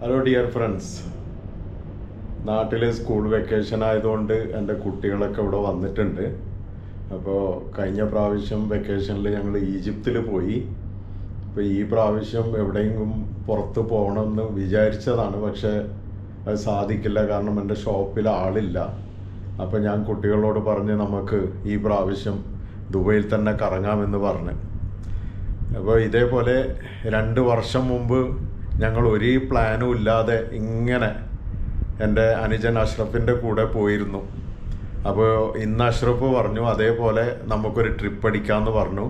Hello dear friends നാട്ടിൽ school vacation ആയതുകൊണ്ട് എന്റെ കുട്ടികളൊക്കെ ഇവിടെ വന്നിട്ടുണ്ട്. അപ്പോൾ കഴിഞ്ഞ പ്രാവശ്യം വെക്കേഷനിൽ ഞങ്ങൾ ഈജിപ്തിൽ പോയി. അപ്പോൾ ഈ പ്രാവശ്യം എവിടെയെങ്കിലും പുറത്ത് പോകണമെന്ന് വിചാരിച്ചതാണ്. പക്ഷേ അത് സാധിക്കില്ല. കാരണം എന്റെ ഷോപ്പിൽ ആളില്ല. അപ്പോൾ ഞാൻ കുട്ടികളോട് പറഞ്ഞ് നമുക്ക് ഈ പ്രാവശ്യം ദുബൈയിൽ തന്നെ കറങ്ങാമെന്ന് പറഞ്ഞ്. അപ്പോൾ ഇതേപോലെ രണ്ട് വർഷം മുമ്പ് ഞങ്ങൾ ഒരേ പ്ലാനും ഇല്ലാതെ ഇങ്ങനെ എന്റെ അനുജൻ അഷ്റഫിന്റെ കൂടെ പോയിരുന്നു. അപ്പോൾ ഇന്ന് അഷ്റഫ് പറഞ്ഞു അതേപോലെ നമുക്കൊരു ട്രിപ്പ് അടിക്കാമെന്ന് പറഞ്ഞു.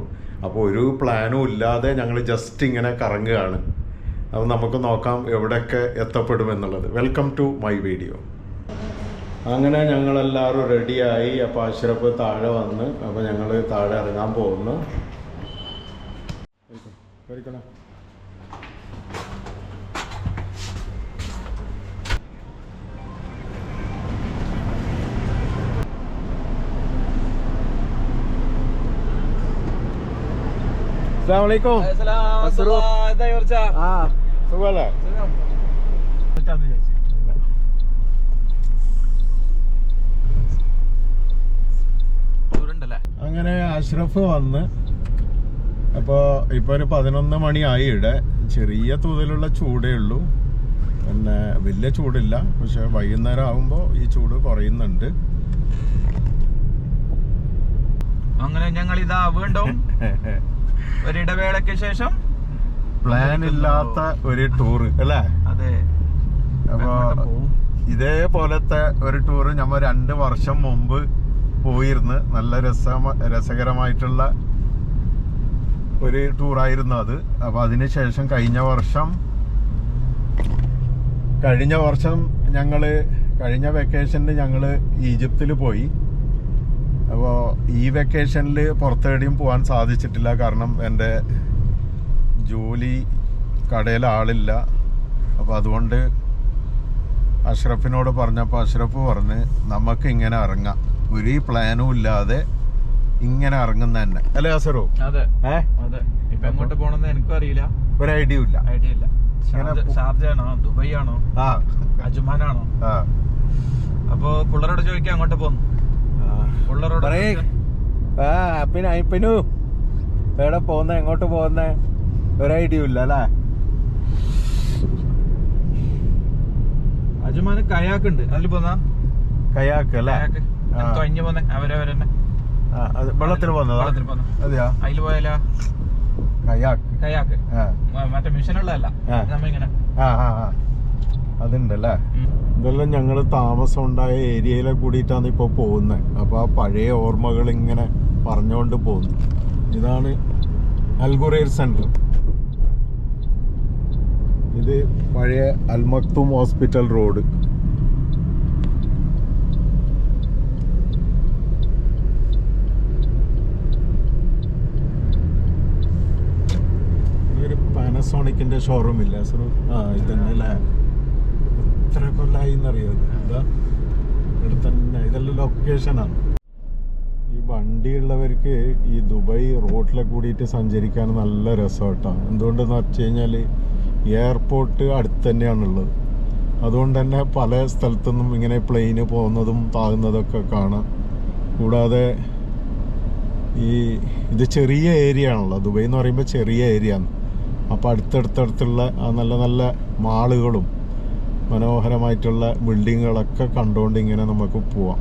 അപ്പോൾ ഒരു പ്ലാനും ഇല്ലാതെ ഞങ്ങൾ ജസ്റ്റ് ഇങ്ങനെ കറങ്ങുകയാണ്. അപ്പോൾ നമുക്ക് നോക്കാം എവിടെയൊക്കെ എത്തപ്പെടുമെന്നുള്ളത്. വെൽക്കം ടു മൈ വീഡിയോ അങ്ങനെ ഞങ്ങളെല്ലാവരും റെഡിയായി അപ്പോൾ അഷ്റഫ് താഴെ വന്ന് അപ്പോൾ ഞങ്ങൾ താഴെ ഇറങ്ങാൻ പോകുന്നു. കഴിക്കണം അസ്സലാമലൈക്കും. ആ അങ്ങനെ അഷ്റഫ് വന്ന് അപ്പോൾ ഇപ്പോൾ ഒരു പതിനൊന്ന് മണിയായി ഇവിടെ. ചെറിയ തോതിലുള്ള ചൂടേ ഉള്ളൂ. പിന്നെ വലിയ ചൂടില്ല. പക്ഷെ വൈകുന്നേരം ആകുമ്പോൾ ഈ ചൂട് കുറയുന്നുണ്ട്. അങ്ങനെ ഞങ്ങൾ ഇതാ വീണ്ടും ഒരിടവേളയ്ക്ക് ശേഷം പ്ലാൻ ഇല്ലാത്ത ഒരു ടൂർ അല്ലേ? അതെ. അപ്പൊ ഇതേപോലത്തെ ഒരു ടൂർ നമ്മൾ രണ്ട് വർഷം മുമ്പ് പോയിരുന്ന്. നല്ല രസ രസകരമായിട്ടുള്ള ഒരു ടൂറായിരുന്നു അത്. അപ്പോൾ അതിനുശേഷം കഴിഞ്ഞ വർഷം കഴിഞ്ഞ വർഷം ഞങ്ങൾ കഴിഞ്ഞ വെക്കേഷനിൽ ഞങ്ങൾ ഈജിപ്തിൽ പോയി. അപ്പോൾ ഈ വെക്കേഷനിൽ പുറത്തെവിടെയും പോകാൻ സാധിച്ചിട്ടില്ല. കാരണം എന്റെ ജോലി കടയിൽ ആളില്ല. അപ്പോൾ അതുകൊണ്ട് അഷ്റഫിനോട് പറഞ്ഞപ്പോൾ അഷ്റഫ് പറഞ്ഞ് നമുക്ക് ഇങ്ങനെ ഇറങ്ങാം. ഒരു പ്ലാനും ഇല്ലാതെ ഇങ്ങനെ ഇറങ്ങുന്ന തന്നെ. അല്ലേ അസറോ? അതെ. അതെ. ഇപ്പൊ എങ്ങോട്ട് പോണെന്ന് എനിക്കും അറിയില്ല. ഒരു ഐഡിയ ഇല്ല. ഐഡിയ ഇല്ല. ഷാർജ- ആണോ ദുബൈ ആണോ അജുമാനാണോ അപ്പോ പിള്ളേരോട് ചോദിക്കാം അങ്ങോട്ട് പോന്നു. പിള്ളേരോട് പറയ്. ആ പിന്നെ അയ്പനു എവിടെ പോകുന്ന എങ്ങോട്ട് പോകുന്ന ഒരു ഐഡിയ ഇല്ല അല്ലേ? അജുമാന് കയാക്ക് ഉണ്ട് അതിൽ പോന്നാ? കയാക്ക് അല്ലേ. തൊഴിഞ്ഞു പോന്നെ? അവരവരെന്നെ. വെള്ളത്തിൽ പോന്നത് വെള്ളത്തിൽ പോന്ന അതെയാ? അതിൽ പോയാലോ? കയാക്ക്. കയാക്ക്. മറ്റേ മിഷനുള്ളതല്ല. ആ. നമ്മ ഇങ്ങനെ ആ ആ ആ. അതുണ്ടല്ലേ? ഇതെല്ലാം ഞങ്ങൾ താമസം ഉണ്ടായ ഏരിയയിലെ കൂടിയിട്ടാണ് ഇപ്പോൾ പോകുന്നത് അപ്പോൾ ആ പഴയ ഓർമ്മകൾ ഇങ്ങനെ പറഞ്ഞുകൊണ്ട് പോകുന്നു. ഇതാണ് അൽഗുറേർ സെന്റർ ഇത് പഴയ അൽമക്തും ഹോസ്പിറ്റൽ റോഡ്. ഒരു പാനസോണിക്കിന്റെ ഷോറൂം ഇല്ല? സർ ആ ഇതന്നെ അല്ലേ? എത്ര കൊല്ലായി എന്നറിയാതെ എന്താ? ഇവിടെ തന്നെ ഇതെല്ലാം ലൊക്കേഷനാണ് ഈ വണ്ടിയുള്ളവർക്ക് ഈ ദുബായ് റോഡിലെ കൂടിയിട്ട് സഞ്ചരിക്കാൻ നല്ല രസമായിട്ടാണ് എന്തുകൊണ്ടെന്ന് വെച്ച് കഴിഞ്ഞാൽ എയർപോർട്ട് അടുത്ത് തന്നെയാണുള്ളത്. അതുകൊണ്ട് തന്നെ പല സ്ഥലത്തുനിന്നും ഇങ്ങനെ പ്ലെയിന് പോകുന്നതും താകുന്നതൊക്കെ കാണാം. കൂടാതെ ഈ ഇത് ചെറിയ ഏരിയ ആണല്ലോ. ദുബായ് എന്ന് പറയുമ്പോൾ ചെറിയ ഏരിയ ആണ്. അപ്പോൾ അടുത്തടുത്തടുത്തുള്ള നല്ല നല്ല മാളുകളും മനോഹരമായിട്ടുള്ള ബിൽഡിങ്ങുകളൊക്കെ കണ്ടുകൊണ്ട് ഇങ്ങനെ നമുക്ക് പോവാം.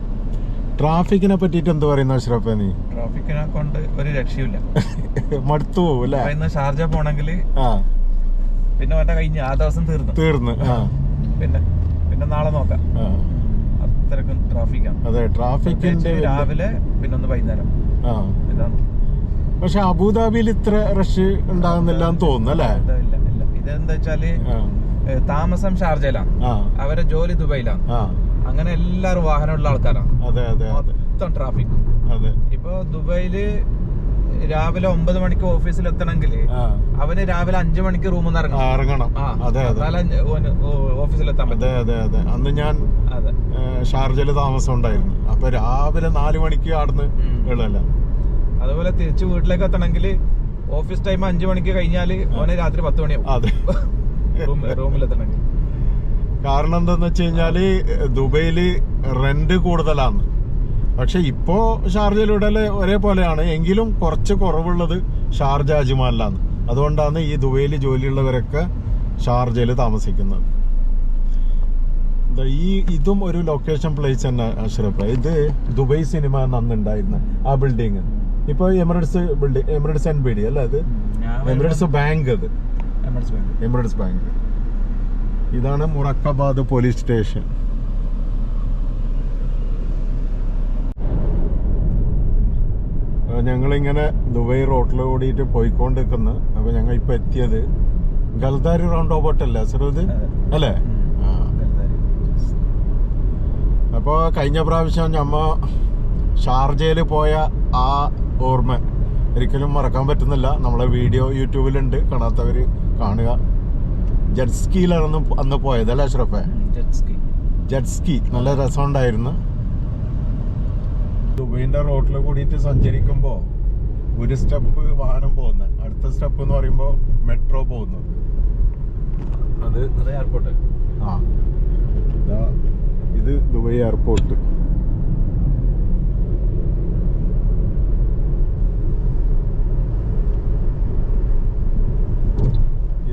ട്രാഫിക്കിനെ പറ്റിട്ട് എന്ത് പറയുന്ന അഷ്റഫെ നീ? ട്രാഫിക്കിനെ കൊണ്ട് ഒരു രക്ഷയില്ല മടുത്തു പോകും അല്ലേ? ഷാർജ പോണെങ്കിൽ ആ. പിന്നെ മറ്റേ കഴിഞ്ഞ ആ ദിവസം തീർന്നു. തീർന്നു പിന്നെ പിന്നെ നാളെ നോക്കാം. അത്രക്കും ട്രാഫിക്കാണ് അതെ ട്രാഫിക്കിന്റെ രാവിലെ പിന്നെ ഒന്ന് വൈകുന്നേരം. ഇതാണ്. പക്ഷെ അബുദാബിയിൽ ഇത്ര റഷ് ഉണ്ടാകുന്നില്ല എന്ന് തോന്നുന്നു അല്ലേ? ഇല്ല ഇല്ല ഇതെന്താ വെച്ചാൽ താമസം ഷാർജയിലാണ്. അവരെ ജോലി ദുബൈയിലാണ്. അങ്ങനെ എല്ലാവരും വാഹനമുള്ള ആൾക്കാരാണ്. മൊത്തം ട്രാഫിക് ഇപ്പൊ ദുബൈയിൽ രാവിലെ ഒമ്പത് മണിക്ക് ഓഫീസിൽ എത്തണമെങ്കിൽ അവന് രാവിലെ അഞ്ചു മണിക്ക് റൂമിൽ നിന്ന് ഇറങ്ങണം. ഇറങ്ങണം. ഓഫീസിൽ എത്താൻ അതെ അതെ അതെ. അന്ന് ഞാൻ അതെ. ഷാർജയിൽ താമസം ഉണ്ടായിരുന്നു. അപ്പൊ രാവിലെ നാലു മണിക്ക് ആടുന്ന് അതുപോലെ തിരിച്ച് വീട്ടിലേക്ക് എത്തണമെങ്കിൽ ഓഫീസ് ടൈം അഞ്ചു മണിക്ക് കഴിഞ്ഞാൽ ഓനെ രാത്രി പത്ത് മണിയാവും. അതെ. കാരണം എന്താന്ന് വെച്ച് കഴിഞ്ഞാൽ ദുബൈയിൽ റെന്റ് കൂടുതലാണ്. പക്ഷെ ഇപ്പോ ഷാർജയിലൂടെ ഒരേപോലെയാണ്. എങ്കിലും കുറച്ച് കുറവുള്ളത് ഷാർജ അജ്മാലിലാണ്. അതുകൊണ്ടാണ് ഈ ദുബൈയിൽ ജോലിയുള്ളവരൊക്കെ ഷാർജയിൽ താമസിക്കുന്നത്. ഈ ഇതും ഒരു ലൊക്കേഷൻ പ്ലേസ് തന്നെ അഷ്റഫ്. ഇത് ദുബൈ സിനിമ അന്നുണ്ടായിരുന്ന ആ ബിൽഡിങ് ഇപ്പൊ Emirates building Emirates N B D അല്ലേ അത്? എമിറേറ്റ്സ് ബാങ്ക് അത്. എമിറേറ്റ്സ് ബാങ്ക് ഇതാണ് മുറക്കബാദ് പോലീസ് സ്റ്റേഷൻ. ഞങ്ങളിങ്ങനെ ദുബൈ റോട്ടിൽ ഓടിയിട്ട് പോയിക്കൊണ്ടിരിക്കുന്നു. അപ്പൊ ഞങ്ങൾ ഇപ്പൊ എത്തിയത് ഗൽദാരി റൗണ്ട് ഓബോട്ട് അല്ലേ? സറുദ് അല്ലേ അപ്പോൾ അപ്പൊ കഴിഞ്ഞ പ്രാവശ്യം ഞമ്മ ഷാർജയിൽ പോയ ആ ഓർമ്മ ഒരിക്കലും മറക്കാൻ പറ്റുന്നില്ല. നമ്മളെ വീഡിയോ യൂട്യൂബിലുണ്ട്. കാണാത്തവര് കാണുക. ജഡ്സ്കിയിലാണ് അന്ന് പോയത് അല്ലേ അഷ്റഫേ? ജഡ്സ്കി ജെറ്റ്സ്കി നല്ല രസമുണ്ടായിരുന്നു. ദുബൈന്റെ റോഡിൽ കൂടിയിട്ട് സഞ്ചരിക്കുമ്പോൾ ഒരു സ്റ്റെപ്പ് വാഹനം പോകുന്നത് അടുത്ത സ്റ്റെപ്പ് എന്ന് പറയുമ്പോൾ മെട്രോ പോകുന്നു. അത് എയർപോർട്ട് ആ. ഇത് ദുബൈ എയർപോർട്ട്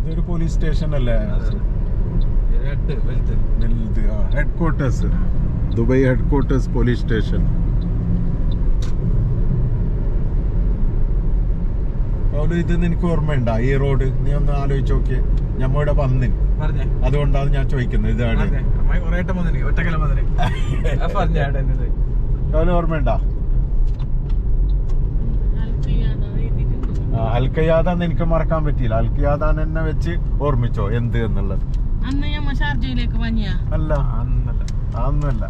ഇതൊരു പോലീസ് സ്റ്റേഷൻ അല്ലേ? വലുത്. Headquarters Dubai headquarters police station അതുപോലെ ഇത് നിനക്ക് ഓർമ്മയുണ്ടാ? ഈ റോഡ് നീ ഒന്ന് ആലോചിച്ച് നോക്കിയേ. ഞമ്മയുടെ പന്നി പറഞ്ഞേ. അതുകൊണ്ടാണ് ഞാൻ ചോദിക്കുന്നത്. ഇതാണ്. ഓർമ്മയുണ്ടോ കൊറേ വട്ടം വന്നിന് ഒറ്റക്കല വന്നിന് പറഞ്ഞേ ഇത് അതുപോലെ ഓർമ്മയുണ്ടാ അൽക്കയാദാന്ന് എനിക്ക് മറക്കാൻ പറ്റിയില്ല. അൽക്കയാദാൻ എന്നെ വെച്ച് ഓർമ്മിച്ചോ എന്ത് എന്നുള്ളത്? അന്ന് ഞമ്മ ഷാർജയിലേക്ക് പനിയ. അല്ല അന്നല്ല. അന്നല്ല.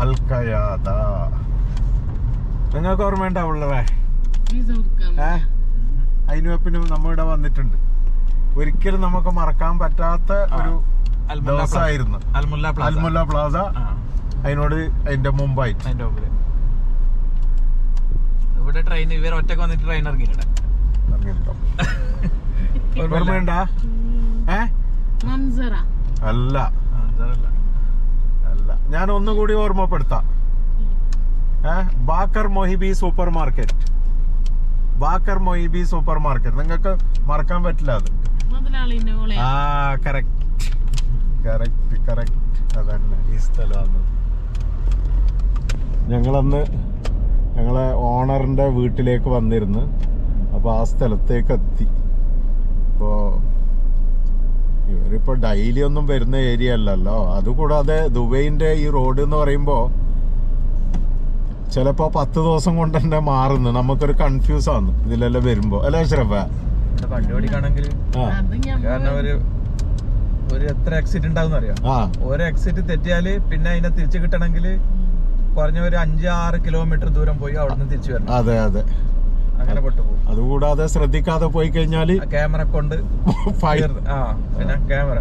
അൽക്കയാദ നിങ്ങൾക്ക് ഓർമ്മയുണ്ടാവുള്ളവേ ഉണ്ടാവുള്ളവേ അതിനുവപ്പിനും നമ്മളിവിടെ വന്നിട്ടുണ്ട്. ഒരിക്കലും നമുക്ക് മറക്കാൻ പറ്റാത്ത ഒരു അൽമുല്ല പ്ലാസ. ദിവസമായിരുന്നു അൽമുല്ല പ്ലാസ. അൽമുല്ല പ്ലാസ. ആ, അതിനോട് അതിന്റെ മുമ്പായിട്ട്. അതിന്റെ മുമ്പിൽ. ഇവിടെ ട്രെയിൻ ഇവർ ഒറ്റയ്ക്ക് വന്നിട്ട് ട്രെയിൻ ഇറങ്ങിയിട്ടുണ്ട്. ഓർമ്മയുണ്ടാ ഏ? അല്ല. അല്ല. ഞാൻ ഒന്നുകൂടി ഓർമ്മപ്പെടുത്താം. Baqer Mohebi supermarket Baqer Mohebi supermarket നിങ്ങൾക്ക് മറക്കാൻ പറ്റില്ല അത്. ആ കറക്റ്റ് കറക്റ്റ് കറക്റ്റ് അതന്നെ. ഈ സ്ഥലമാണ്. ഞങ്ങളന്ന് ഞങ്ങളെ ഓണറിന്റെ വീട്ടിലേക്ക് വന്നിരുന്നു അപ്പോൾ ആ സ്ഥലത്തേക്ക് എത്തി. അപ്പോൾ ഇവരിപ്പോൾ ഡെയിലി ഒന്നും വരുന്ന ഏരിയ അല്ലല്ലോ. അതുകൂടാതെ ദുബൈന്റെ ഈ റോഡ് എന്ന് പറയുമ്പോൾ ചിലപ്പോൾ പത്ത് ദിവസം കൊണ്ട് തന്നെ മാറുന്നു. നമുക്കൊരു കൺഫ്യൂസ് ആണ് ഇതിലെല്ലാം വരുമ്പോൾ അല്ലേ ശ്രഫ ഇവിടെ വണ്ടി ഓടിക്കാണെങ്കിൽ ആ കാരണം ഒരു ഒരു എത്ര എക്സിറ്റ് ഉണ്ടാവും അറിയാം ഒരു എക്സിറ്റ് തെറ്റിയാൽ പിന്നെ അതിനെ തിരിച്ചു കിട്ടണമെങ്കിൽ കുറഞ്ഞ ഒരു അഞ്ച് ആറ് കിലോമീറ്റർ ദൂരം പോയി അവിടെ നിന്ന് തിരിച്ചു വരണം. അതെ അതെ. അങ്ങനെ പെട്ടുപോകും. അതുകൂടാതെ ശ്രദ്ധിക്കാതെ പോയി കഴിഞ്ഞാൽ ക്യാമറ കൊണ്ട് ഫയർ ആ പിന്നെ ക്യാമറ.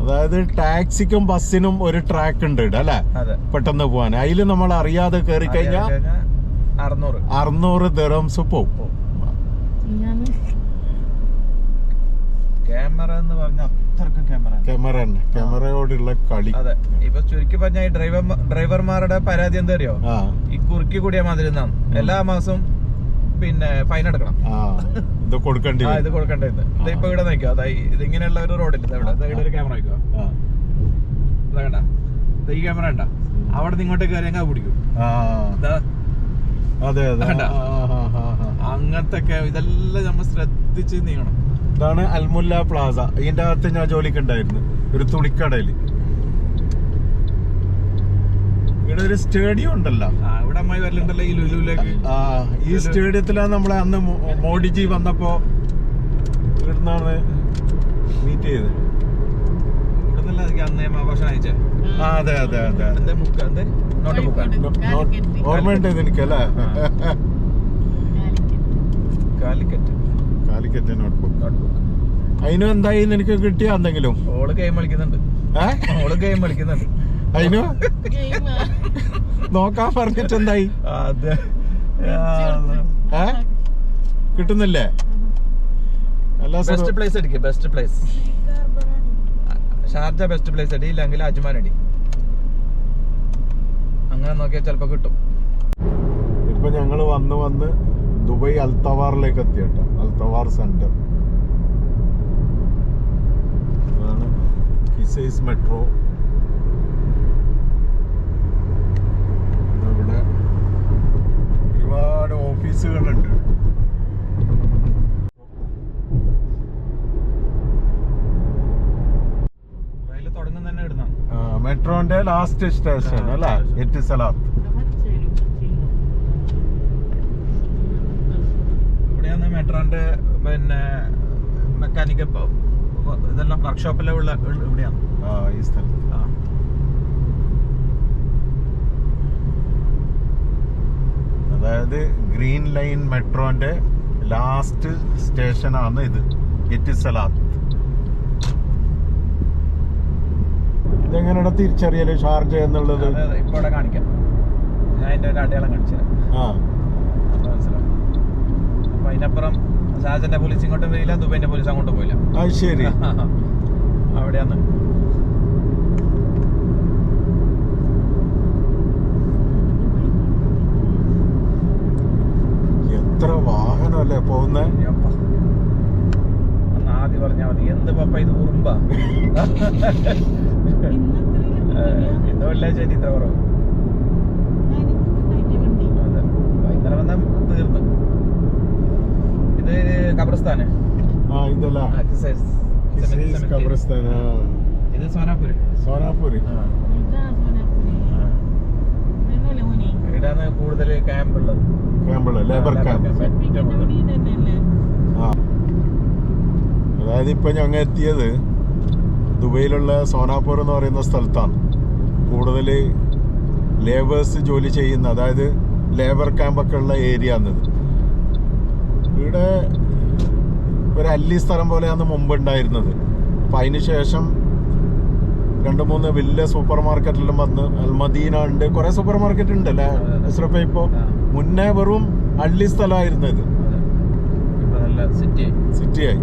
അതായത് ടാക്സിക്കും ബസ്സിനും ഒരു ട്രാക്ക് ഉണ്ട് അല്ലെ? പെട്ടെന്ന് പോവാൻ അതിൽ നമ്മൾ അറിയാതെ കയറി കഴിഞ്ഞാൽ കഴിഞ്ഞാ അറുന്നൂറ്. അറുന്നൂറ് ദിറംസ് പോവും ഞാൻ ക്യാമറ എന്ന് പറഞ്ഞാൽ അത്രക്കും ക്യാമറ ക്യാമറ തന്നെ. ക്യാമറയോടുള്ള കളി. അതെ. ഇപ്പൊ ചുരുക്കി പറഞ്ഞ ഈ ഡ്രൈവർ ഡ്രൈവർമാരുടെ പരാതി എന്താ അറിയോ ഈ കുറുക്കി കൂടിയ മാതിരി നിന്നാണ് എല്ലാ മാസവും പിന്നെ ഫൈൻ അടക്കണം ആ. ഇത് കൊടുക്കേണ്ടി ഇത് കൊടുക്കേണ്ടത് ഇത് ഇപ്പൊ ഇവിടെ നോക്കുക അതായത് ഇതിങ്ങനെയുള്ള ഒരു റോഡില്ല ഇവിടെ. ഒരു ക്യാമറ വെക്കുക. ഇതാ കണ്ട? ഈ ക്യാമറ കണ്ട? അവിടെ നിന്ന് ഇങ്ങോട്ടേക്ക് അങ്ങ് പിടിക്കും. അതെ അതെ. അങ്ങനത്തെ ഒക്കെ ഇതെല്ലാം നമ്മൾ ശ്രദ്ധിച്ച് നീങ്ങണം. ഇതാണ് അൽമുല്ല പ്ലാസ. ഇതിന്റെ അകത്ത് ഞാൻ ജോലിക്ക് ഉണ്ടായിരുന്നു. ഒരു തുണിക്കടയിൽ ഇവിടെ ഒരു സ്റ്റേഡിയം ഉണ്ടല്ലോ. ആ ഇവിടെ അമ്മായി വരലുണ്ടല്ലോ ഈ ലുലുവിലേക്ക്. ആ ഈ സ്റ്റേഡിയത്തിലാണ് നമ്മളെ അന്ന് മോഡിജി വന്നപ്പോ ഇവിടുന്നാണ് മീറ്റ് ചെയ്തത്. ഓർമ്മയുണ്ട് എനിക്ക് അല്ലേ? Calicut. Calicut notebook. Notebook. Notebook അതിനും എന്തായി നിനക്ക് കിട്ടിയ എന്തെങ്കിലും? ഓൾ ഗെയിം കളിക്കുന്നുണ്ട്. ഓൾ ഗെയിം കളിക്കുന്നുണ്ട്. അതിനു ഗെയിം നോക്കാൻ പറഞ്ഞിട്ട് എന്തായി? അതെ ഏ? കിട്ടുന്നില്ലേ? അല്ല ബെസ്റ്റ് പ്ലേസ് അടിക്കുക best place Sharjah best place അടി ഇല്ലെങ്കിൽ അജ്മാൻ അടി. അങ്ങനെ നോക്കിയാൽ ചിലപ്പോ കിട്ടും. ഇപ്പൊ ഞങ്ങൾ വന്ന് വന്ന് ദുബായ് അൽത്തവാറിലേക്ക് എത്തിയട്ടോ അൽത്തവാർ സെന്റർ. അതാണ് കിസൈസ് മെട്രോ. ഇവിടെ ഒരുപാട് ഓഫീസുകളുണ്ട്. മെട്രോന്റെ ലാസ്റ്റ് സ്റ്റേഷൻ അല്ലേ? station. എറ്റിസലാത്ത് ഇവിടെയാണ് മെട്രോന്റെ പിന്നെ മെക്കാനിക്കൽ ഇതെല്ലാം വർക്ക്ഷോപ്പിലെ ഉള്ള ഇവിടെയാണ്? ഈ സ്ഥലത്ത്. ആ. അതായത് ഗ്രീൻ ലൈൻ മെട്രോന്റെ ലാസ്റ്റ് സ്റ്റേഷനാണ് ഇത്. എറ്റിസലാത്ത് ഇതെങ്ങനെയാണ് തിരിച്ചറിയൽ ഷാർജ എന്നുള്ളത്? അതെ, അതെ, ഇപ്പൊ കാണിക്കാം. ഞാൻ അതിന്റെ ഒരു അടയാളം കാണിച്ചു ആ. അപ്പൊ അതിനപ്പുറം ഷാജന്റെ പോലീസ് ഇങ്ങോട്ടും വരില്ല ദുബൈന്റെ പോലീസ് അങ്ങോട്ടും പോയില്ല. അത് ശരി. അവിടെയാണ്. എത്ര വാഹനമല്ലേ പോകുന്നേ? ആദ്യം പറഞ്ഞാൽ മതി. എന്ത് പപ്പ ഇത് ഉറുമ്പ? ഇന്ന് വെള്ളിയാഴ്ച ഇത്ര കുറവ് അതെ. ഇന്നലെ വന്ന തീർന്നു. ഇത് ഖബർസ്ഥാന് ആ ഇതല്ല. ആ. ഇത് സോനാപൂര്. സോനാപൂര്. ഇവിടെയാണ് കൂടുതൽ ക്യാമ്പ് ഉള്ളത്. ലേബർ ക്യാമ്പ് ലേബർ ആ. അതായത് ഇപ്പൊ ഞങ്ങൾ എത്തിയത് ദുബൈയിലുള്ള സോനാപൂർ എന്ന് പറയുന്ന സ്ഥലത്താണ്. കൂടുതൽ ലേബേഴ്സ് ജോലി ചെയ്യുന്ന അതായത് ലേബർ ക്യാമ്പൊക്കെ ഉള്ള ഏരിയ ആണിത്. ഇവിടെ ഒരു അല്ലി സ്ഥലം പോലെയാണ് മുമ്പ് ഉണ്ടായിരുന്നത്. അപ്പം അതിന് ശേഷം രണ്ട് മൂന്ന് വലിയ സൂപ്പർ മാർക്കറ്റിലും വന്ന് അൽമദീന ഉണ്ട്. കുറെ സൂപ്പർ മാർക്കറ്റ് ഉണ്ട് അല്ലേ. അസ്രഫ ഇപ്പോൾ മുന്നേ വെറും അള്ളി സ്ഥലമായിരുന്നു ഇത് സിറ്റിയായി.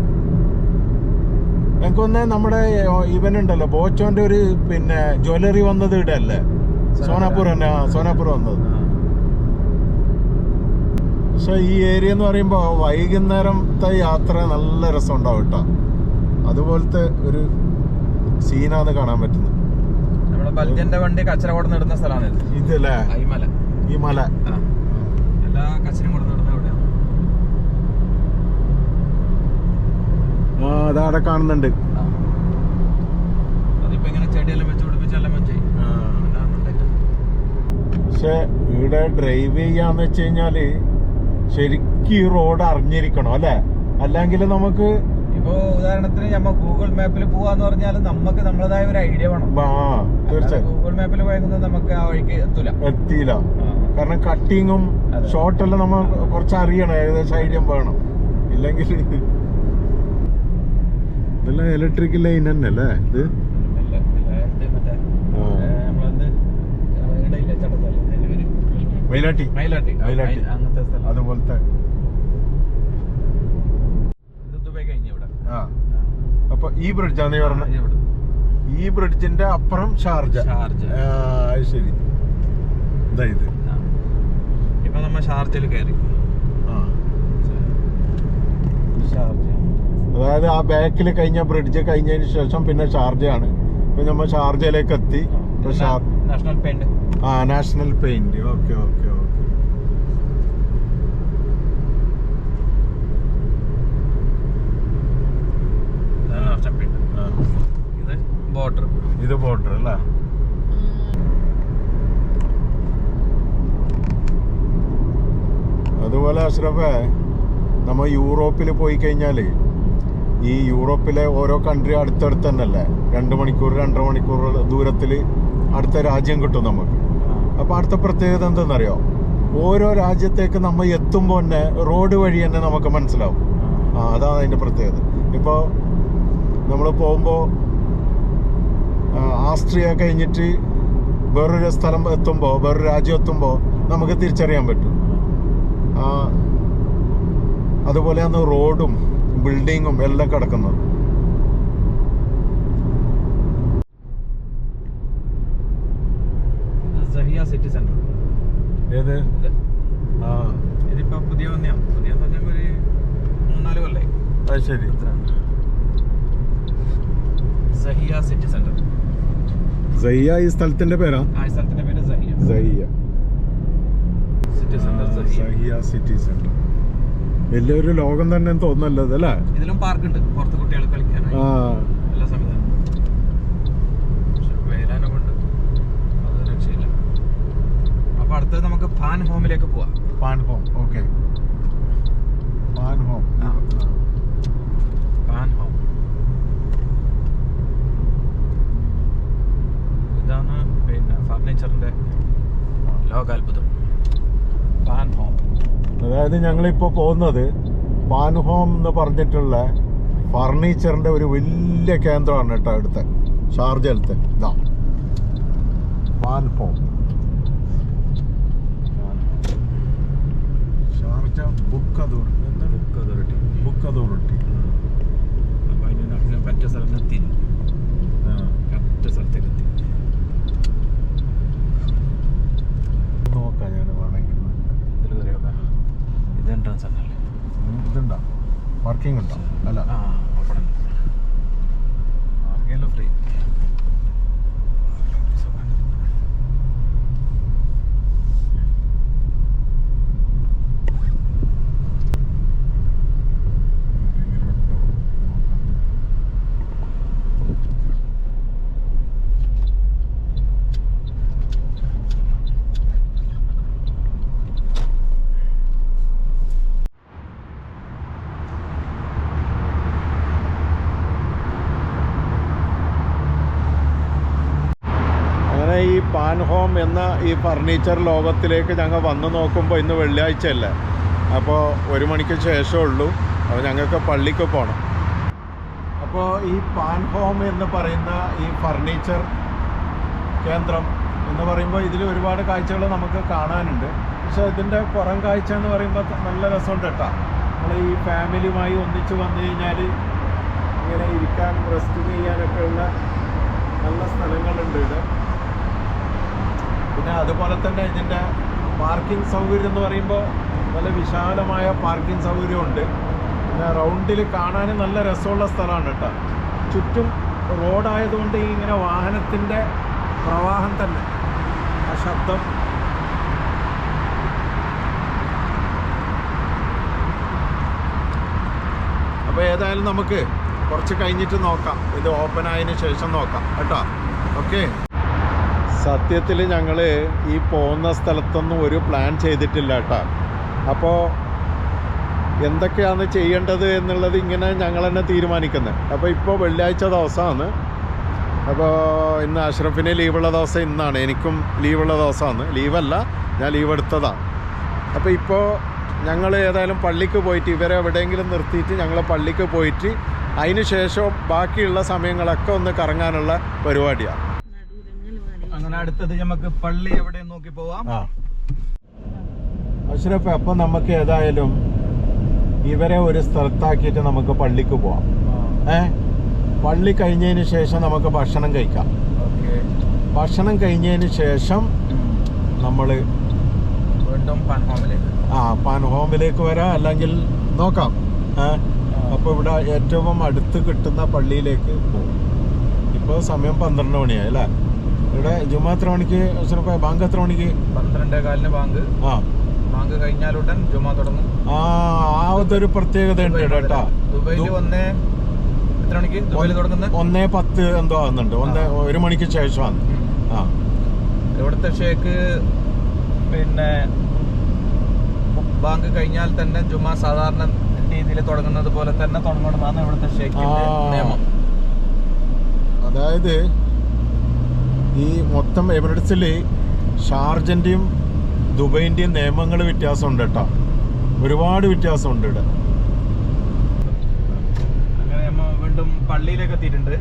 ഞങ്ങൾക്കൊന്ന് നമ്മുടെ ഇവനുണ്ടല്ലോ ബോച്ചോന്റെ ഒരു പിന്നെ ജ്വല്ലറി വന്നത് ഇവിടെ അല്ലേ സോനാപൂർ തന്നെ. സോനാപൂർ വന്നത്. പക്ഷെ ഈ ഏരിയ എന്ന് പറയുമ്പോൾ വൈകുന്നേരത്തെ യാത്ര നല്ല രസം ഉണ്ടാവും കേട്ടോ. അതുപോലത്തെ ഒരു സീനാന്ന് കാണാൻ പറ്റുന്നത്. നമ്മുടെ ബൽജന്റെ വണ്ടി കച്ചറ കൊടുന്ന് ഇടുന്ന സ്ഥലമാണ് ഇത്. ഇതല്ലേ? അയ്മല ഈ മല. എല്ലാ അവിടെ ആ അതവിടെ കാണുന്നുണ്ട്. അതിപ്പോ ഇങ്ങനെ ചെടിയെല്ലാം വെച്ച് പിടിപ്പിച്ച് എല്ലാം വെച്ച്. പക്ഷെ ഇവിടെ ഡ്രൈവ് ചെയ്യാന്ന് വെച്ച് കഴിഞ്ഞാൽ ശരിക്കും ഈ റോഡ് അറിഞ്ഞിരിക്കണം അല്ലെ? അല്ലെങ്കിൽ നമുക്ക് ഇപ്പോ ഉദാഹരണത്തിന് നമ്മ ഗൂഗിൾ മാപ്പിൽ പോവാന്ന് പറഞ്ഞാൽ നമുക്ക് നമ്മളതായ ഒരു ഐഡിയ വേണം. തീർച്ചയായും. ഗൂഗിൾ മാപ്പിൽ പോയത് നമുക്ക് ആ വഴിക്ക് എത്തൂല. എത്തിയില്ല. കാരണം കട്ടിങ്ങും ഷോർട്ട് എല്ലാം നമ്മൾ കുറച്ച് അറിയണം ഏകദേശം ഐഡിയ വേണം. ഇല്ലെങ്കിൽ ഇതെല്ലാം ഇലക്ട്രിക് ലൈൻ തന്നെ അല്ലേ ഇത്? മൈലാട്ടി. മൈലാട്ടി. മൈലാട്ടി. അതുപോലത്തെ. ആ. അപ്പൊ ഈ ബ്രിഡ്ജാണ് പറഞ്ഞ. ഈ ബ്രിഡ്ജിന്റെ അപ്പുറം ഷാർജ. ശരി. ഇതാ ഇത്. ഇപ്പൊ നമ്മ ഷാർജയിൽ കയറി. അതായത് ആ ബാക്കിൽ കഴിഞ്ഞ ബ്രിഡ്ജ് കഴിഞ്ഞതിന് ശേഷം പിന്നെ ഷാർജയാണ്. ഇപ്പൊ നമ്മൾ ഷാർജയിലേക്ക് എത്തി. National paint. ആ national paint. Okay okay okay national paint ഇത് ബോർഡർ ഇത് ബോർഡർ അല്ലേ? അതുപോലെ അഷ്റഫേ നമ്മൾ യൂറോപ്പിൽ പോയി കഴിഞ്ഞാൽ ഈ യൂറോപ്പിലെ ഓരോ കൺട്രി അടുത്തടുത്ത് തന്നെ അല്ലേ രണ്ട് മണിക്കൂർ രണ്ടര മണിക്കൂർ ദൂരത്തിൽ അടുത്ത രാജ്യം കിട്ടും നമുക്ക്. അപ്പോൾ അടുത്ത പ്രത്യേകത എന്തെന്നറിയോ? ഓരോ രാജ്യത്തേക്ക് നമ്മൾ എത്തുമ്പോൾ തന്നെ റോഡ് വഴി തന്നെ നമുക്ക് മനസ്സിലാവും. ആ അതാണ് അതിന്റെ പ്രത്യേകത. ഇപ്പോൾ നമ്മൾ പോകുമ്പോൾ ആസ്ട്രിയ കഴിഞ്ഞിട്ട് വേറൊരു സ്ഥലം എത്തുമ്പോൾ വേറൊരു രാജ്യം എത്തുമ്പോൾ നമുക്ക് തിരിച്ചറിയാൻ പറ്റും. അതുപോലെ അന്ന് റോഡും ബിൽഡിങ്ങും എല്ലാം കിടക്കുന്നത്. ഏത്? സയ്യ ഈ സ്ഥലത്തിന്റെ പേരാ? സ്ഥലത്തിന്റെ പേര് Zahia city centre Zahia Zahia city centre വലിയൊരു ലോകം തന്നെ തോന്നുന്നല്ലോ അല്ലേ? ഇതിലും പാർക്ക് ഉണ്ട് പുറത്ത് കുട്ടികൾ കളിക്കാൻ ആ. എല്ലാ സംവിധാനം കൊണ്ട് അത് രക്ഷയില്ല. അപ്പൊ അടുത്തത് നമുക്ക് ഫാൻ ഹോമിലേക്ക് പോവാം. Pan home okay. Pan home ആ. ഫാൻ ഹോം ഇതാണ് പിന്നെ ഫർണിച്ചറിന്റെ ലോകാത്ഭുതം. പാൻ ഹോം അതായത് ഞങ്ങളിപ്പോ പോകുന്നത് പാൻ ഹോം എന്ന് പറഞ്ഞിട്ടുള്ള ഫർണിച്ചറിന്റെ ഒരു വലിയ കേന്ദ്രമാണ് കേട്ടോ അടുത്ത അടുത്ത് ഇതാ. Pan home Sharjah book authority എന്താണ് ബുക്ക് അതോറിറ്റി ബുക്ക് അതോറിറ്റി അപ്പൊ അതിന് അതിന് പറ്റിയ സ്ഥലത്ത് എത്തി കറക്റ്റ് സ്ഥലത്തേക്ക് എത്തി നോക്കാം ഞാൻ വേണമെങ്കിൽ ഇതിൽ കയറിയൊക്കെ ഇത് എൻട്രൻസ് തന്നെയല്ലേ ഇതുണ്ടോ പാർക്കിംഗ് ഉണ്ടോ? അല്ല ആ അവിടെ ആർക്കെങ്കിലും ഫ്രീ അങ്ങനെ പാൻ ഹോം എന്ന ഈ ഫർണിച്ചർ ലോകത്തിലേക്ക് ഞങ്ങൾ വന്നു നോക്കുമ്പോൾ ഇന്ന് വെള്ളിയാഴ്ച അല്ലേ അപ്പോൾ ഒരു മണിക്ക് ശേഷമേ ഉള്ളൂ. അപ്പോൾ ഞങ്ങൾക്ക് പള്ളിക്ക് പോകണം അപ്പോൾ ഈ പാൻ ഹോം എന്ന് പറയുന്ന ഈ ഫർണിച്ചർ കേന്ദ്രം എന്ന് പറയുമ്പോൾ ഇതിൽ ഒരുപാട് കാഴ്ചകൾ നമുക്ക് കാണാനുണ്ട്. പക്ഷേ ഇതിന്റെ പുറം കാഴ്ച എന്ന് പറയുമ്പോൾ നല്ല രസമുണ്ട് കേട്ടോ. നമ്മൾ ഈ ഫാമിലിയുമായി ഒന്നിച്ച് വന്നു കഴിഞ്ഞാൽ ഇങ്ങനെ ഇരിക്കാൻ റെസ്റ്റ് ചെയ്യാനൊക്കെ ഉള്ള നല്ല സ്ഥലങ്ങളുണ്ട് ഇവിടെ. പിന്നെ അതുപോലെ തന്നെ ഇതിന്റെ പാർക്കിംഗ് സൗകര്യം എന്ന് പറയുമ്പോൾ നല്ല വിശാലമായ പാർക്കിംഗ് സൗകര്യമുണ്ട്. പിന്നെ റൗണ്ടിൽ കാണാൻ നല്ല രസമുള്ള സ്ഥലമാണ് കേട്ടോ. ചുറ്റും റോഡായതുകൊണ്ട് ഇങ്ങനെ വാഹനത്തിന്റെ പ്രവാഹം തന്നെ. ആ ശബ്ദം. അപ്പോൾ ഏതായാലും നമുക്ക് കുറച്ച് കഴിഞ്ഞിട്ട് നോക്കാം. ഇത് ഓപ്പൺ ആയതിനു ശേഷം നോക്കാം. കേട്ടോ. ഓക്കെ സത്യത്തിൽ ഞങ്ങൾ ഈ പോകുന്ന സ്ഥലത്തൊന്നും ഒരു പ്ലാൻ ചെയ്തിട്ടില്ല കേട്ടോ അപ്പോൾ എന്തൊക്കെയാണ് ചെയ്യേണ്ടത് എന്നുള്ളത് ഇങ്ങനെ ഞങ്ങൾ തന്നെ തീരുമാനിക്കുന്നത് അപ്പോൾ ഇപ്പോൾ വെള്ളിയാഴ്ച ദിവസമാണ് അപ്പോൾ ഇന്ന് അഷ്റഫിന് ലീവുള്ള ദിവസം ഇന്നാണ്. എനിക്കും ലീവുള്ള ദിവസമാണ്. ലീവല്ല ഞാൻ ലീവ് എടുത്തതാണ് അപ്പോൾ ഇപ്പോൾ ഞങ്ങൾ ഏതായാലും പള്ളിക്ക് പോയിട്ട് ഇവരെ എവിടെയെങ്കിലും നിർത്തിയിട്ട് ഞങ്ങൾ പള്ളിക്ക് പോയിട്ട് അതിന് ശേഷം ബാക്കിയുള്ള സമയങ്ങളൊക്കെ ഒന്ന് കറങ്ങാനുള്ള പരിപാടിയാണ് അടുത്തത് നമുക്ക് പള്ളി എവിടെ നോക്കി പോവാം. അഷ്റഫ് അപ്പൊ നമുക്ക് ഏതായാലും ഇവരെ ഒരു സ്ഥലത്താക്കിയിട്ട് നമുക്ക് പള്ളിക്ക് പോവാം. ഏ? പള്ളി കഴിഞ്ഞതിന് ശേഷം നമുക്ക് ഭക്ഷണം കഴിക്കാം. ഭക്ഷണം കഴിഞ്ഞതിന് ശേഷം നമ്മൾ വീണ്ടും ആ പാൻ ഹോമിലേക്ക് വരാം. അല്ലെങ്കിൽ നോക്കാം. ഏ? അപ്പോൾ ഇവിടെ ഏറ്റവും അടുത്ത് കിട്ടുന്ന പള്ളിയിലേക്ക് പോകും ഇപ്പൊ സമയം പന്ത്രണ്ട് മണിയായി അല്ലേ? ഇവിടെ ജുമാ എത്ര മണിക്ക് ബാങ്ക് എത്ര മണിക്ക്? പന്ത്രണ്ടേ കാലിന് ബാങ്ക്. ആ. ബാങ്ക് കഴിഞ്ഞാലുടൻ ജുമാ തുടങ്ങും. ആ ആ അതൊരു പ്രത്യേകത ഉണ്ട് കേട്ടോ. ദുബൈയിൽ വന്നേ എത്ര മണിക്ക്? ദുബൈയിൽ തുടങ്ങുന്നത് ഒന്നേ പത്ത് എന്തോ ആകുന്നുണ്ട് ഒന്ന് ഒരു മണിക്ക് ശേഷമാണ്. ആ. ഇവിടുത്തെ ഷേക്ക് പിന്നെ ബാങ്ക് കഴിഞ്ഞാൽ തന്നെ ജുമാ സാധാരണ രീതിയിൽ തുടങ്ങുന്നത് പോലെ തന്നെ തുടങ്ങണമെന്നാണ് ഇവിടുത്തെ ഷേക്കിന്റെ. നിയമം. അതായത് ഈ മൊത്തം എമിറേറ്റ്സിൽ ഷാർജന്റെയും ദുബൈന്റെയും നിയമങ്ങൾ വ്യത്യാസമുണ്ട് കേട്ടോ. ഒരുപാട് വ്യത്യാസമുണ്ട് ഇവിടെ. അങ്ങനെ നമ്മ വീണ്ടും പള്ളിയിലേക്ക് എത്തിയിട്ടുണ്ട്.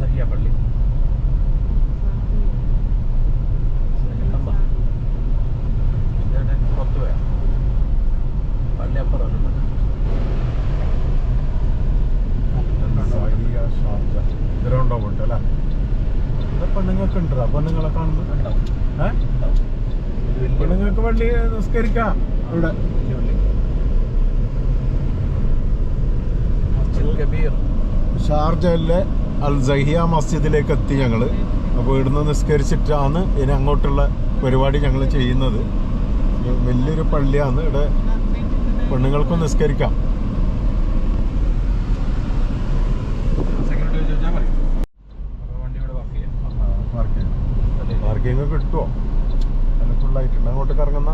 സഹിയ പള്ളി? പുറത്ത് പോയാ പള്ളി അപ്പുറം ഇതിലുണ്ടോ പോയിട്ട് അല്ലേ ഇവിടെ പെണ്ണുങ്ങൾക്ക് ഉണ്ടോ പെണ്ണുങ്ങളെ കാണുന്നത് പെണ്ണുങ്ങൾക്ക് പള്ളി നിസ്കരിക്കാം ഇവിടെ ഷാർജയിലെ അൽ സഹിയ മസ്ജിദിലേക്ക് എത്തി ഞങ്ങൾ അപ്പോൾ ഇവിടുന്ന് നിസ്കരിച്ചിട്ടാണ് ഇനി അങ്ങോട്ടുള്ള പരിപാടി ഞങ്ങൾ ചെയ്യുന്നത്. വലിയൊരു പള്ളിയാണ്. ഇവിടെ പെണ്ണുങ്ങൾക്കും നിസ്കരിക്കാം സെക്യൂരിറ്റി ചോദിച്ചാൽ പറയും അപ്പോൾ വണ്ടി ഇവിടെ വർക്ക് ചെയ്യാം പാർക്കിംഗ് കിട്ടുമോ അതിന് ഫുള്ളായിട്ടുണ്ട് അങ്ങോട്ട് കറങ്ങുന്ന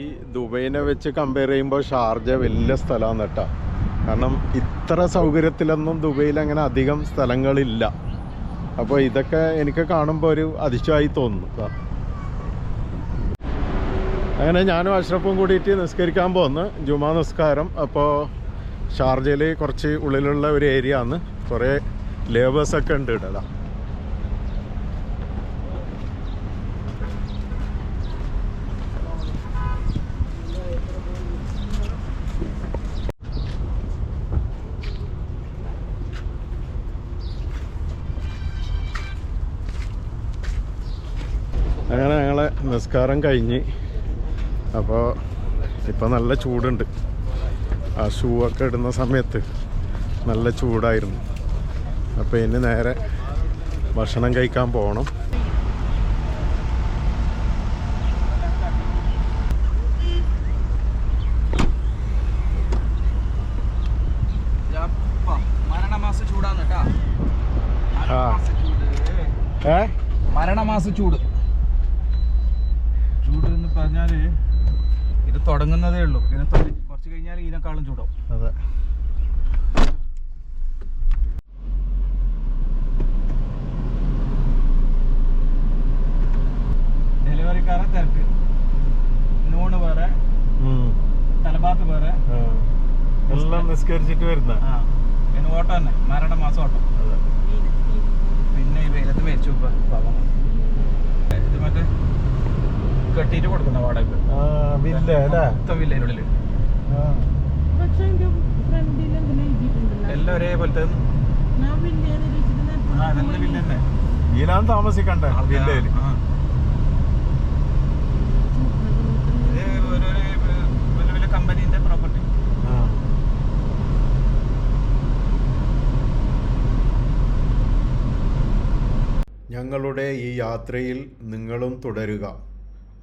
ഈ ദുബൈനെ വെച്ച് കമ്പയർ ചെയ്യുമ്പോൾ ഷാർജ വലിയ സ്ഥലമാണ് കേട്ടോ. കാരണം ഇത്ര സൗകര്യത്തിലൊന്നും ദുബൈയിൽ അങ്ങനെ അധികം സ്ഥലങ്ങളില്ല. അപ്പോൾ ഇതൊക്കെ എനിക്ക് കാണുമ്പോൾ ഒരു അതിശയമായി തോന്നുന്നു അങ്ങനെ ഞാനും അഷ്റഫും കൂടിയിട്ട് നിസ്കരിക്കാൻ പോകുന്നു ജുമാ നിസ്കാരം. അപ്പോൾ ഷാർജയിൽ കുറച്ച് ഉള്ളിലുള്ള ഒരു ഏരിയ ആണ്. കുറേ ലേബേഴ്സൊക്കെ ഉണ്ട് ഇവിടെ ദാ. അങ്ങനെ നിസ്കാരം കഴിഞ്ഞ്. അപ്പോൾ ഇപ്പം നല്ല ചൂടുണ്ട്. ആ ഷൂ ഒക്കെ ഇടുന്ന സമയത്ത് നല്ല ചൂടായിരുന്നു. അപ്പോൾ ഇനി നേരെ ഭക്ഷണം കഴിക്കാൻ പോകണം മരണമാസ ചൂട് എന്ന് പറഞ്ഞാൽ ഇത് തുടങ്ങുന്നതേ ഉള്ളൂ. പിന്നെ കുറച്ച് കഴിഞ്ഞാൽ ഇതിനേക്കാളും ചൂടാവും. അതെ. ഡെലിവറിക്കാരെ തിരക്ക്. നൂണ് വേറെ. തലഭാത്ത് വേറെ. എല്ലാം നിസ്കരിച്ചിട്ട് വരുന്ന. പിന്നെ ഓട്ടം തന്നെ മരണമാസം ഓട്ടം. അതെ. പിന്നെ ഈ വെയിലത്ത് മരിച്ചു ഇപ്പൊ. ഇത് മറ്റേ കെട്ടിയിട്ട് കൊടുക്കുന്ന വാടക വില്ല അല്ലേ? മൊത്തം എഴുതിയിട്ടുണ്ടല്ലോ എല്ലാം നല്ല വില്ല തന്നെ. ഇതിലാണ് താമസിക്കണ്ടേ ഒരു കമ്പനീന്റെ പ്രോപ്പർട്ടി ഞങ്ങളുടെ ഈ യാത്രയിൽ നിങ്ങളും തുടരുക.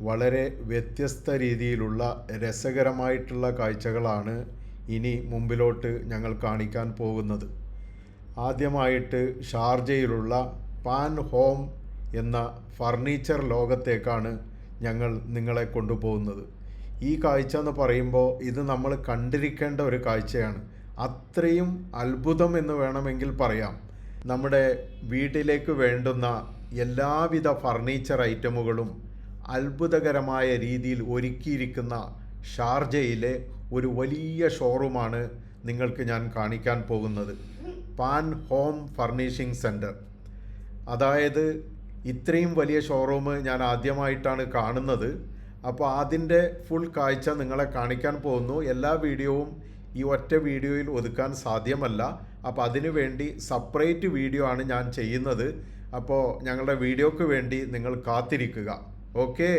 വളരെ വ്യത്യസ്ത രീതിയിലുള്ള രസകരമായിട്ടുള്ള കാഴ്ചകളാണ് ഇനി മുമ്പിലോട്ട് ഞങ്ങൾ കാണിക്കാൻ പോകുന്നത്. ആദ്യമായിട്ട് ഷാർജയിലുള്ള പാൻ ഹോം എന്ന ഫർണിച്ചർ ലോകത്തേക്കാണ് ഞങ്ങൾ നിങ്ങളെ കൊണ്ടുപോകുന്നത്. ഈ കാഴ്ച എന്ന് പറയുമ്പോൾ ഇത് നമ്മൾ കണ്ടിരിക്കേണ്ട ഒരു കാഴ്ചയാണ്. അത്രയും അത്ഭുതം എന്ന് വേണമെങ്കിൽ പറയാം. നമ്മുടെ വീട്ടിലേക്ക് വേണ്ടുന്ന എല്ലാവിധ ഫർണിച്ചർ ഐറ്റമുകളും അത്ഭുതകരമായ രീതിയിൽ ഒരുക്കിയിരിക്കുന്ന ഷാർജയിലെ ഒരു വലിയ ഷോറൂമാണ് നിങ്ങൾക്ക് ഞാൻ കാണിക്കാൻ പോകുന്നത്. പാൻ ഹോം ഫർണിഷിംഗ് സെന്റർ അതായത് ഇത്രയും വലിയ ഷോറൂം ഞാൻ ആദ്യമായിട്ടാണ് കാണുന്നത്. അപ്പോൾ അതിന്റെ ഫുൾ കാഴ്ച നിങ്ങളെ കാണിക്കാൻ പോകുന്നു. എല്ലാ വീഡിയോവും ഈ ഒറ്റ വീഡിയോയിൽ ഒതുക്കാൻ സാധ്യമല്ല. അപ്പോൾ അതിനു വേണ്ടി സപ്പറേറ്റ് വീഡിയോ ആണ് ഞാൻ ചെയ്യുന്നത്. അപ്പോൾ ഞങ്ങളുടെ വീഡിയോക്ക് വേണ്ടി നിങ്ങൾ കാത്തിരിക്കുക. ഓക്കേ